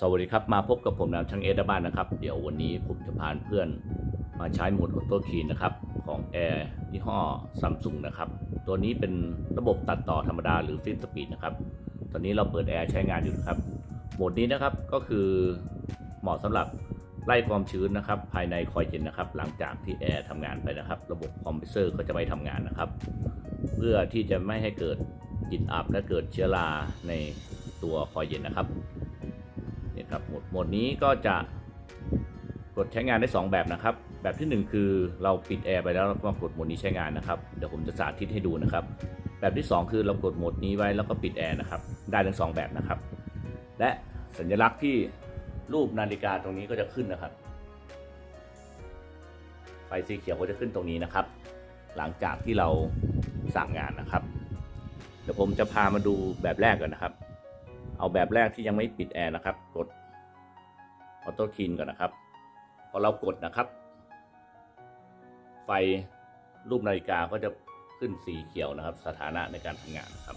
สวัสดีครับ มาพบกับผมนามช่างเอดบ้านนะครับ เดี๋ยววันนี้ผมจะพาเพื่อนมาใช้โหมดออโต้คีนนะครับของ Air ยี่ห้อซัมซุงนะครับ ตัวนี้เป็นระบบตัดต่อธรรมดาหรือฟิตสปีดนะครับ ตอนนี้เราเปิดแอร์ใช้งานอยู่นะครับ โหมดนี้นะครับก็คือเหมาะสำหรับไล่ความชื้นนะครับ ภายในคอยเย็นนะครับ หลังจากที่แอร์ทำงานไปนะครับ ระบบคอมเพรสเซอร์ก็จะไม่ทำงานนะครับ เพื่อที่จะไม่ให้เกิดกลิ่นอับและเกิดเชื้อราในตัวคอยเย็นนะครับ ครับโหมดโหมดนี้ก็จะกดใช้งานได้ 2 แบบนะครับ แบบทีหนึ่1 คือเราปิดแอร์ไปแล้วเราก็กดโหมดนี้ใช้งานนะครับเดี๋ยวผมจะสาธิตให้ดูนะครับ แบบที่ 2 คือเรากดโหมดนี้ไว้แล้วก็ปิดแอร์นะครับ ได้ทั้งสองแบบนะครับ และสัญลักษณ์ที่รูปนาฬิกาตรงนี้ก็จะขึ้นนะครับ ไฟสีเขียวก็จะขึ้นตรงนี้นะครับ หลังจากที่เราสั่งงานนะครับ เดี๋ยวผมจะพามาดูแบบแรกก่อนนะครับ เอาแบบแรกที่ยังไม่ปิดแอร์นะครับ กด ออโต้คีนก่อนนะครับ พอเรากดนะครับ ไฟรูปนาฬิกาก็จะขึ้นสีเขียวนะครับ สถานะในการทำงานนะครับ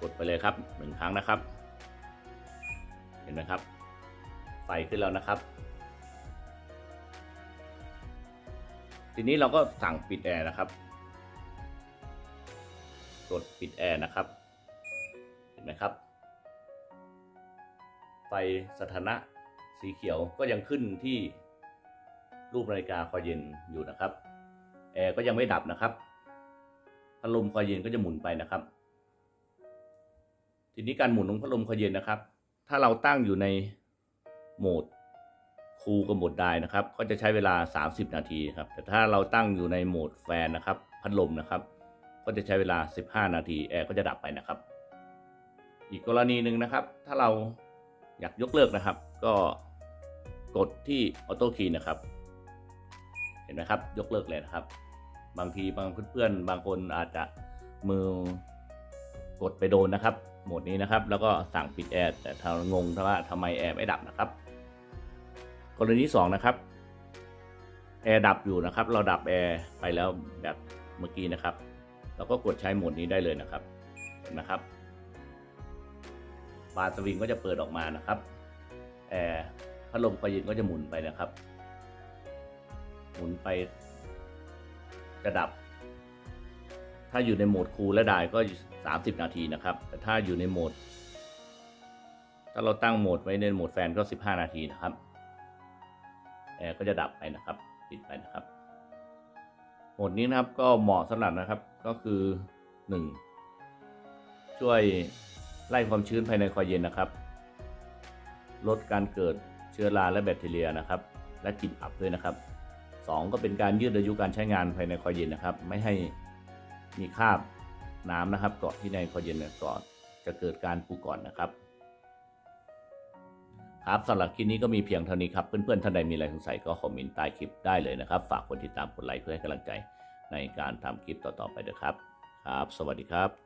กดไปเลยครับหนึ่งครั้งนะครับ เห็นไหมครับ ไฟขึ้นแล้วนะครับ ทีนี้เราก็สั่งปิดแอร์นะครับ กดปิดแอร์นะครับ เห็นไหมครับ ไฟสถานะ สีเขียวก็ยังขึ้นที่รูปนาฬิกาคอยเย็นอยู่นะครับ แอร์ก็ยังไม่ดับนะครับพัดลมคอยเย็นก็จะหมุนไปนะครับ ทีนี้การหมุนของพัดลมคอยเย็นนะครับ ถ้าเราตั้งอยู่ในโหมดคูลกับโหมดได้นะครับ ก็จะใช้เวลา 30 นาทีครับ แต่ถ้าเราตั้งอยู่ในโหมดแฟนนะครับ พัดลมนะครับ ก็จะใช้เวลา 15 นาทีแอร์ก็จะดับไปนะครับ อีกกรณีหนึ่งนะครับ ถ้าเราอยากยกเลิกนะครับ ก็ กดที่ออโต้คีย์นะครับ เห็นไหมครับ ยกเลิกเลยนะครับ บางทีบางเพื่อนๆ บางคนอาจจะมือกดไปโดนนะครับ โหมดนี้นะครับ แล้วก็สั่งปิดแอร์แต่ถ้างงว่าทำไมแอร์ไม่ดับนะครับ กรณีที่สองนะครับแอร์ดับอยู่นะครับ เราดับแอร์ไปแล้วแบบเมื่อกี้นะครับ เราก็กดใช้โหมดนี้ได้เลยนะครับเห็นนะครับบานสวิงก็จะเปิดออกมานะครับแอร์ พัดลมคอยเย็นก็จะหมุนไปนะครับ หมุนไปจะดับ ถ้าอยู่ในโหมดคูลและไดก็ 30 นาทีนะครับ แต่ถ้าอยู่ในโหมด ถ้าเราตั้งโหมดไว้ในโหมดแฟนก็ 15 นาทีนะครับแอร์ก็จะดับไปนะครับปิดไปนะครับ โหมดนี้นะครับก็เหมาะสำหรับนะครับก็คือ 1 ช่วยไล่ความชื้นภายในคอยเย็นนะครับ ลดการเกิด เชื้อราและแบคทีเรียนะครับ และกลิ่นอับด้วยนะครับ 2 ก็เป็นการยืดอายุการใช้งานภายในคอยเย็นนะครับ ไม่ให้มีคราบน้ำนะครับเกาะที่ในคอยเย็นนะก่อนจะเกิดการปูก่อนนะครับ ครับสำหรับคลิปนี้ก็มีเพียงเท่านี้ครับเพื่อนๆท่านใดมีอะไรสงสัยก็คอมเมนต์ใต้คลิปได้เลยนะครับ ฝากกดติดตามกดไลค์เพื่อให้กำลังใจในการทำคลิปต่อๆไปด้วยครับ ครับ สวัสดีครับ